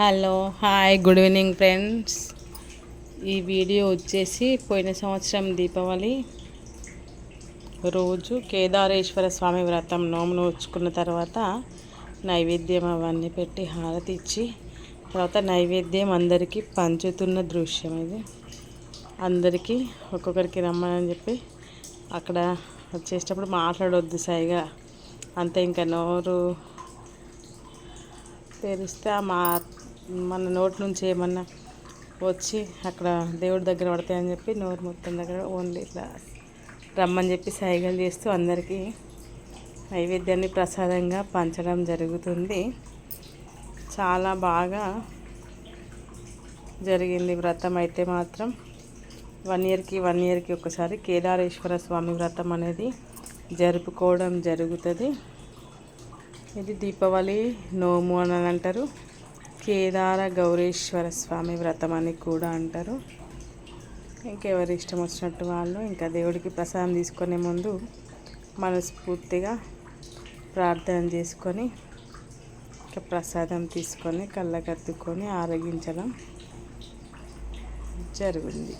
Hello hi good evening friends. ఈ video వచ్చేసి పోయిన సంవత్సరం దీపావళి రోజు కేదారేశ్వర స్వామి వ్రతం నోము నోచుకున్న తర్వాత నైవేద్యం అవన్నీ పెట్టి హారతి ఇచ్చి తర్వాత నైవేద్యం అందరికీ పంచుతున్న దృశ్యం ఇది. అందరికీ ఒక్కొక్కరికి రమ్మని చెప్పి అక్కడ వచ్చేటప్పుడు మాట్లాడొద్దు సైగా అంతే ఇంకా నోరు తెరిస్తే మా మన నోటి నుంచి ఏమన్నా వచ్చి అక్కడ దేవుడి దగ్గర పడతాయని చెప్పి నోరు మొత్తం దగ్గర ఓన్లీ ఇట్లా రమ్మని చెప్పి సైగలు చేస్తూ అందరికీ నైవేద్యాన్ని ప్రసాదంగా పంచడం జరుగుతుంది. చాలా బాగా జరిగింది వ్రతం అయితే మాత్రం. వన్ ఇయర్కి వన్ ఇయర్కి ఒకసారి కేదారేశ్వర స్వామి వ్రతం అనేది జరుపుకోవడం జరుగుతుంది. ఇది దీపావళి నోము అని అంటారు. కేదార గౌరీశ్వర స్వామి వ్రతం అని కూడా అంటారు. ఇంకెవరి ఇష్టం వచ్చినట్టు వాళ్ళు ఇంకా దేవుడికి ప్రసాదం తీసుకునే ముందు మనస్ఫూర్తిగా ప్రార్థన చేసుకొని ఇంకా ప్రసాదం తీసుకొని కళ్ళకత్తుకొని ఆరగించడం జరిగింది.